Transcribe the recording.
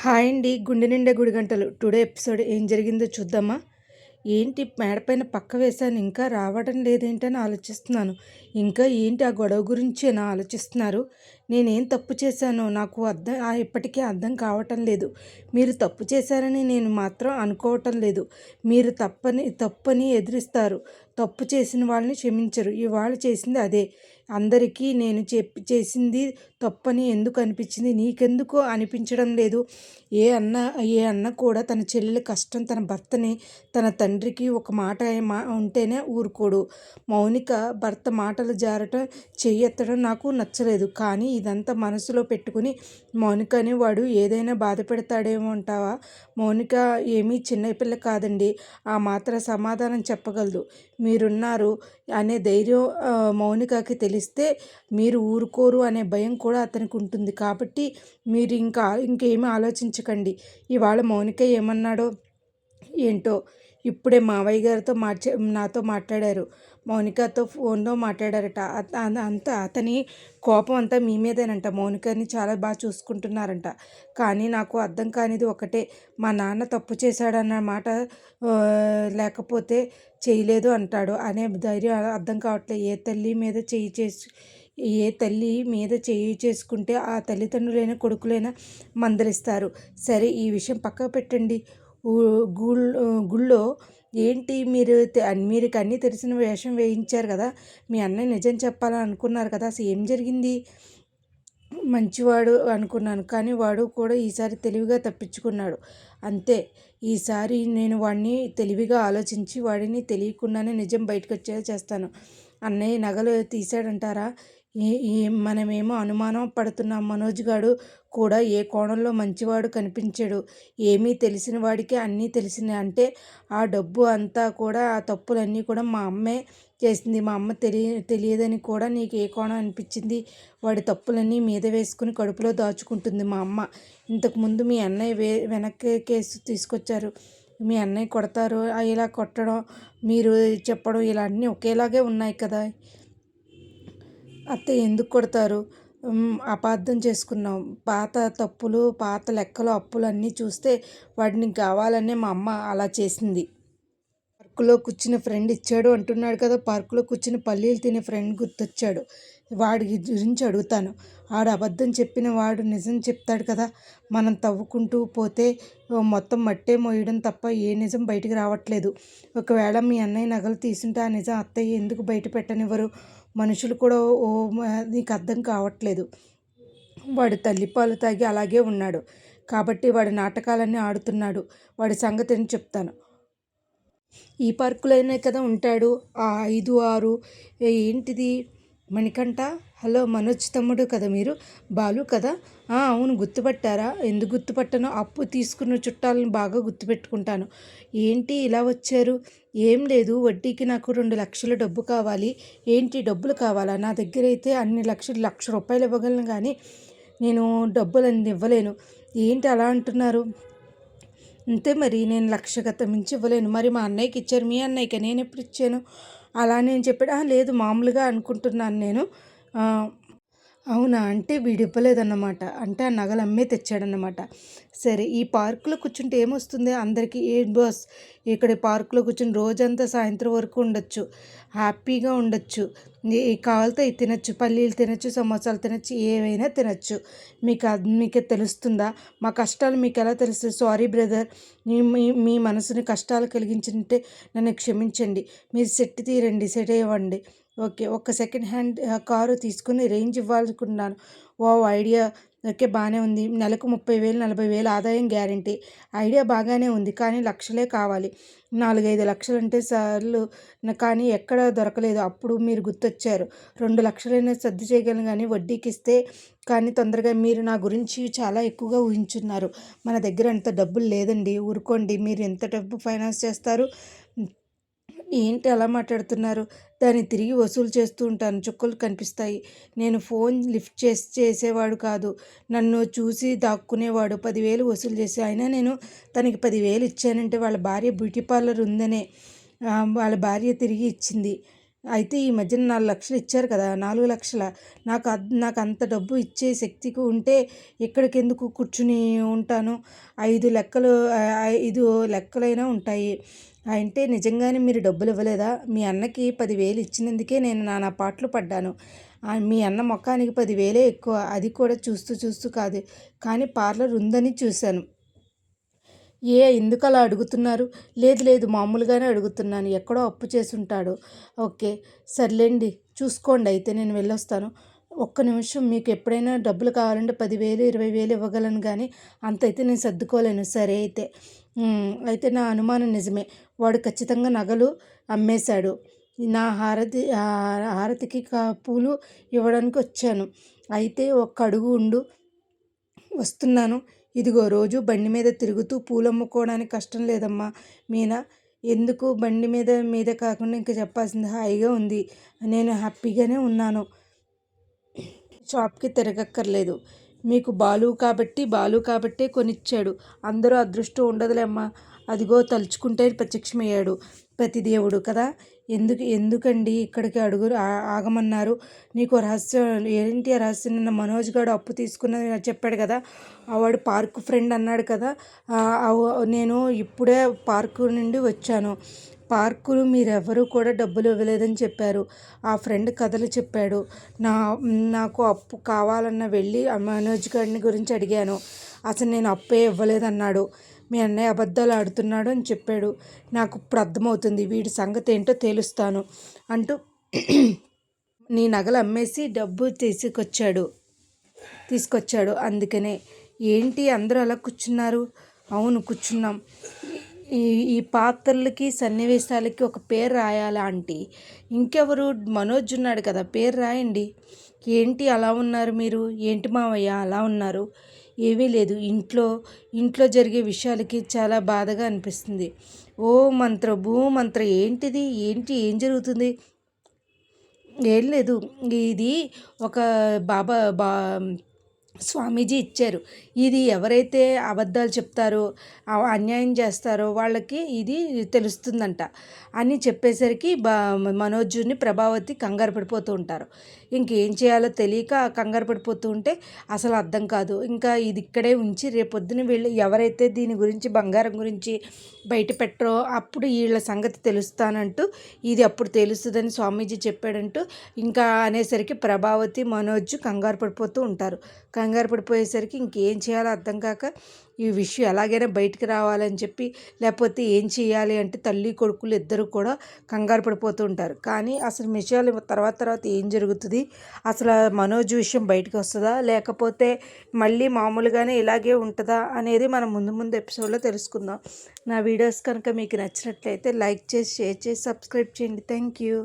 Hi అండి. గుండె నిండా గుడి గంటలు టుడే ఎపిసోడ్ ఏం జరిగిందో చూద్దామా? ఏంటి మేడపైన పక్క వేశాను ఇంకా రావడం లేదేంటని ఆలోచిస్తున్నాను. ఇంకా ఏంటి ఆ గొడవ గురించి అని ఆలోచిస్తున్నారు. నేనేం తప్పు చేశానో నాకు అర్థం ఇప్పటికీ అర్థం కావటం లేదు. మీరు తప్పు చేశారని నేను మాత్రం అనుకోవటం లేదు. మీరు తప్పని తప్పని ఎదిరిస్తారు. తప్పు చేసిన వాళ్ళని క్షమించరు. ఇవాళ చేసింది అదే. అందరికీ నేను చెప్పి చేసింది తప్పని ఎందుకు అనిపించింది? నీకెందుకు అనిపించడం లేదు? ఏ అన్న ఏ అన్న కూడా తన చెల్లెలి కష్టం తన భర్తని తన తండ్రికి ఒక మాట మా ఉంటేనే ఊరుకోడు. మౌనిక భర్త మాటలు జారటం చెయ్యెత్తడం నాకు నచ్చలేదు. కానీ ఇదంతా మనసులో పెట్టుకుని మౌనికని వాడు ఏదైనా బాధ పెడతాడేమో అంటావా? మౌనిక ఏమీ చిన్నపిల్ల కాదండి. ఆ మాత్ర సమాధానం చెప్పగలదు. మీరున్నారు అనే ధైర్యం మౌనికకి ఇస్తే మీరు ఊరుకోరు అనే భయం కూడా అతనికి ఉంటుంది. కాబట్టి మీరు ఇంకా ఇంకేమీ ఆలోచించకండి. ఇవాళ మౌనిక ఏమన్నాడో ఏంటో ఇప్పుడే మావయ్య గారితో మార్చే నాతో మాట్లాడారు. మౌనికతో ఫోన్లో మాట్లాడారట. అంతా అతని కోపం అంతా మీ మీదేనంట. మౌనికని చాలా బాగా చూసుకుంటున్నారంట. కానీ నాకు అర్థం కానిది ఒకటే. మా నాన్న తప్పు చేశాడన్న మాట లేకపోతే చేయలేదు అంటాడు. అనే ధైర్యం అర్థం కావట్లేదు. ఏ తల్లి మీద చేయి చేసి ఏ తల్లి మీద చేయి చేసుకుంటే ఆ తల్లిదండ్రులైన కొడుకులైనా మందలిస్తారు. సరే ఈ విషయం పక్కకు పెట్టండి. గుళ్ళో ఏంటి మీరు మీరు అన్నీ తెలిసిన వేషం వేయించారు కదా మీ అన్నయ్య నిజం చెప్పాలని అనుకున్నారు కదా అసలు ఏం జరిగింది? మంచివాడు అనుకున్నాను కానీ వాడు కూడా ఈసారి తెలివిగా తప్పించుకున్నాడు. అంతే ఈసారి నేను వాడిని తెలివిగా ఆలోచించి వాడిని తెలియకుండానే నిజం బయటకు వచ్చేలా చేస్తాను. అన్నయ్య నగలు తీశాడంటారా? ఈ మనమేమో అనుమానం పడుతున్నాం. మనోజ్ గాడు కూడా ఏ కోణంలో మంచివాడు కనిపించాడు. ఏమీ తెలిసిన వాడికి అన్నీ తెలిసినాయి. అంటే ఆ డబ్బు అంతా కూడా ఆ తప్పులన్నీ కూడా మా అమ్మే చేసింది. మా అమ్మ తెలియ తెలియదని కూడా నీకు ఏ కోణం అనిపించింది? వాడి తప్పులన్నీ మీద వేసుకుని కడుపులో దాచుకుంటుంది మా అమ్మ. ఇంతకుముందు మీ అన్నయ్య వే వెనక్కి కేసు తీసుకొచ్చారు. మీ అన్నయ్య కొడతారు. ఇలా కొట్టడం మీరు చెప్పడం ఇలా అన్నీ ఒకేలాగే ఉన్నాయి కదా. అత్తయ్య ఎందుకు కొడతారు? అపార్థం చేసుకున్నాం. పాత తప్పులు పాత లెక్కలు అప్పులు అన్నీ చూస్తే వాటిని కావాలనే మా అమ్మ అలా చేసింది. పార్కులో కూర్చుని ఫ్రెండ్ ఇచ్చాడు అంటున్నాడు కదా పార్కులో కూర్చుని పల్లీలు తినే ఫ్రెండ్ గుర్తొచ్చాడు. వాడి గురించి అడుగుతాను. వాడు అబద్ధం చెప్పిన వాడు నిజం చెప్తాడు కదా మనం తవ్వుకుంటూ పోతే మొత్తం మట్టే మోయడం తప్ప ఏ నిజం బయటికి రావట్లేదు. ఒకవేళ మీ అన్నయ్య నగలు తీసుంటే ఆ నిజం అత్తయ్య ఎందుకు బయట పెట్టనివ్వరు? మనుషులు కూడా ఓ నీకు అర్థం కావట్లేదు. వాడు తల్లిపాలు తాగి అలాగే ఉన్నాడు. కాబట్టి వాడు నాటకాలన్నీ ఆడుతున్నాడు. వాడి సంగతిని చెప్తాను. ఈ పార్కులోనే కదా ఉంటాడు. ఆ ఐదు ఆరు ఏంటిది? మణికంఠ? హలో మనోజ్ తమ్ముడు కదా మీరు? బాలు కదా? అవును గుర్తుపట్టారా? ఎందుకు గుర్తుపట్టను? అప్పు తీసుకున్న చుట్టాలను బాగా గుర్తుపెట్టుకుంటాను. ఏంటి ఇలా వచ్చారు? ఏం లేదు వడ్డీకి నాకు రెండు లక్షల డబ్బు కావాలి. ఏంటి డబ్బులు కావాలా? నా దగ్గర అయితే అన్ని లక్షలు లక్ష రూపాయలు ఇవ్వగలను కానీ నేను డబ్బులు అన్ని ఇవ్వలేను. ఏంటి అలా అంటున్నారు? అంతే మరి నేను లక్ష గత మించి ఇవ్వలేను. మరి మా అన్నయ్యకి ఇచ్చారు మీ అన్నయ్యకి నేను ఎప్పుడు ఇచ్చాను? అలా నేను చెప్పాడు. లేదు మామూలుగా అనుకుంటున్నాను నేను. అవునా? అంటే వీడు ఇవ్వలేదన్నమాట అంటే ఆ నగలు అమ్మే తెచ్చాడన్నమాట. సరే ఈ పార్కులో కూర్చుంటే ఏమొస్తుంది? అందరికీ ఏ బాస్ ఇక్కడ పార్కులో కూర్చుని రోజంతా సాయంత్రం వరకు ఉండొచ్చు. హ్యాపీగా ఉండొచ్చు. కావాలితే తినచ్చు. పల్లీలు తినచ్చు సమోసాలు తినచ్చు ఏవైనా తినచ్చు. మీకు మీకు తెలుస్తుందా? మా కష్టాలు మీకు ఎలా తెలుస్తుంది సారీ బ్రదర్ మీ మీ మనసుని కష్టాలు కలిగించుంటే నన్ను క్షమించండి. మీరు సెట్ తీరండి సెట్ ఇవ్వండి ఓకే ఒక సెకండ్ హ్యాండ్ కారు తీసుకుని రేంజ్ ఇవ్వాలనుకున్నాను. ఓ ఐడియా ఓకే బాగానే ఉంది. నెలకు ముప్పై వేలు నలభై వేలు ఆదాయం గ్యారంటీ. ఐడియా బాగానే ఉంది కానీ లక్షలే కావాలి. నాలుగైదు లక్షలు అంటే సార్లు కానీ ఎక్కడ దొరకలేదు. అప్పుడు మీరు గుర్తొచ్చారు. రెండు లక్షలైనా సర్ది చేయగలను కానీ వడ్డీకి ఇస్తే కానీ తొందరగా మీరు నా గురించి చాలా ఎక్కువగా ఊహించున్నారు. మన దగ్గర అంత డబ్బులు లేదండి. ఊరుకోండి. మీరు ఎంత డబ్బు ఫైనాన్స్ చేస్తారు? ఏంటి అలా మాట్లాడుతున్నారు? దాన్ని తిరిగి వసూలు చేస్తూ ఉంటాను. చుక్కలు కనిపిస్తాయి. నేను ఫోన్ లిఫ్ట్ చేసి చేసేవాడు కాదు. నన్ను చూసి దాక్కునేవాడు. పదివేలు వసూలు చేసి అయినా నేను తనకి పదివేలు ఇచ్చానంటే వాళ్ళ భార్య బ్యూటీ పార్లర్ ఉందనే వాళ్ళ భార్య తిరిగి ఇచ్చింది. అయితే ఈ మధ్యన నాలుగు లక్షలు ఇచ్చారు కదా నాలుగు లక్షల. నాకు అద్ నాకు అంత డబ్బు ఇచ్చే శక్తికి ఉంటే ఇక్కడికి ఎందుకు కూర్చుని ఉంటాను? ఐదు లెక్కలు ఐదు లెక్కలైనా ఉంటాయి. అంటే నిజంగానే మీరు డబ్బులు ఇవ్వలేదా మీ అన్నకి పదివేలు ఇచ్చినందుకే నేను నానా పాటలు పడ్డాను. మీ అన్న మొక్కానికి పదివేలే ఎక్కువ. అది కూడా చూస్తూ చూస్తూ కాదు. కానీ పార్లర్ ఉందని చూశాను. ఏ ఎందుకు అలా అడుగుతున్నారు? లేదు లేదు మామూలుగానే అడుగుతున్నాను. ఎక్కడో అప్పు చేసుంటాడు. ఓకే సర్లేండి చూసుకోండి. అయితే నేను వెళ్ళొస్తాను. ఒక్క నిమిషం మీకు ఎప్పుడైనా డబ్బులు కావాలంటే పదివేలు ఇరవై వేలు ఇవ్వగలను కానీ అంత అయితే నేను సర్దుకోలేను. సరే అయితే. అయితే నా అనుమానం నిజమే. వాడు ఖచ్చితంగా నగలు అమ్మేశాడు. నా హారతి హారతికి పూలు ఇవ్వడానికి వచ్చాను. అయితే ఒక్క అడుగు ఉండు. వస్తున్నాను. ఇదిగో రోజు బండి మీద తిరుగుతూ పూలు అమ్ముకోవడానికి కష్టం లేదమ్మా మీనా. ఎందుకు బండి మీద మీద కాకుండా ఇంకా చెప్పాల్సింది హాయిగా ఉంది. నేను హ్యాపీగానే ఉన్నాను. షాప్కి తిరగక్కర్లేదు. మీకు బాలు కాబట్టి బాలు కాబట్టే కొనిచ్చాడు. అందరూ అదృష్టం ఉండదులేమ్మా అదిగో తలుచుకుంటే ప్రత్యక్షమయ్యాడు ప్రతి దేవుడు కదా. ఎందుకు ఎందుకండి ఇక్కడికి అడుగు ఆగమన్నారు? నీకు రహస్యం ఏంటి ఆ రహస్యం? నిన్న మనోజ్ గారు అప్పు తీసుకున్నది చెప్పాడు కదా. ఆ వాడు పార్క్ ఫ్రెండ్ అన్నాడు కదా. నేను ఇప్పుడే పార్కు నుండి వచ్చాను. పార్కులు మీరెవరూ కూడా డబ్బులు ఇవ్వలేదని చెప్పారు. ఆ ఫ్రెండ్ కథలు చెప్పాడు. నా నాకు అప్పు కావాలన్న వెళ్ళి మనోజ్ గారిని గురించి అడిగాను. అసలు నేను అప్పే ఇవ్వలేదన్నాడు. మీ అన్నయ్య అబద్ధాలు ఆడుతున్నాడు అని చెప్పాడు. నాకు ఇప్పుడు అర్థమవుతుంది. వీడి సంగతి ఏంటో తేలుస్తాను అంటూ నీ నగలు అమ్మేసి డబ్బు తీసుకొచ్చాడు. తీసుకొచ్చాడు. అందుకనే ఏంటి అందరూ అలా కూర్చున్నారు? అవును కూర్చున్నాం. ఈ ఈ పాత్రలకి సన్నివేశాలకి ఒక పేరు రాయాలా ఆంటీ? ఇంకెవరు? మనోజ్ ఉన్నాడు కదా పేరు రాయండి. ఏంటి అలా ఉన్నారు మీరు? ఏంటి మావయ్య అలా ఉన్నారు? ఏమీ లేదు. ఇంట్లో ఇంట్లో జరిగే విషయాలకి చాలా బాధగా అనిపిస్తుంది. ఓ మంత్ర భూ మంత్ర ఏంటిది? ఏంటి? ఏం జరుగుతుంది? ఏం లేదు. ఇది ఒక బాబా బా స్వామీజీ ఇచ్చారు. ఇది ఎవరైతే అబద్ధాలు చెప్తారో అన్యాయం చేస్తారో వాళ్ళకి ఇది తెలుస్తుందంట. అని చెప్పేసరికి బా మనోజుని ప్రభావతి కంగారు పడిపోతూ ఉంటారు. ఇంకేం చేయాలో తెలియక కంగారు పడిపోతూ ఉంటే అసలు అర్థం కాదు. ఇంకా ఇది ఇక్కడే ఉంచి రేపొద్దున వీళ్ళు ఎవరైతే దీని గురించి బంగారం గురించి బయట పెట్టరో అప్పుడు వీళ్ళ సంగతి తెలుస్తానంటూ ఇది అప్పుడు తెలుస్తుందని స్వామీజీ చెప్పాడంటూ ఇంకా అనేసరికి ప్రభావతి మనోజ్ కంగారు పడిపోతూ ఉంటారు. కంగారు పడిపోయేసరికి ఇంకేం చేయాలో అర్థం కాక ఈ విషయం ఎలాగైనా బయటికి రావాలని చెప్పి లేకపోతే ఏం చేయాలి అంటే తల్లి కొడుకులు ఇద్దరు కూడా కంగారు పడిపోతూ ఉంటారు. కానీ అసలు విషయాలు తర్వాత తర్వాత ఏం జరుగుతుంది? అసలు మనోజ్ విషయం బయటకు వస్తుందా? లేకపోతే మళ్ళీ మామూలుగానే ఇలాగే ఉంటుందా అనేది మనం ముందు ముందు ఎపిసోడ్లో తెలుసుకుందాం. నా వీడియోస్ కనుక మీకు నచ్చినట్లయితే లైక్ చేసి షేర్ చేసి సబ్స్క్రైబ్ చేయండి. Thank you.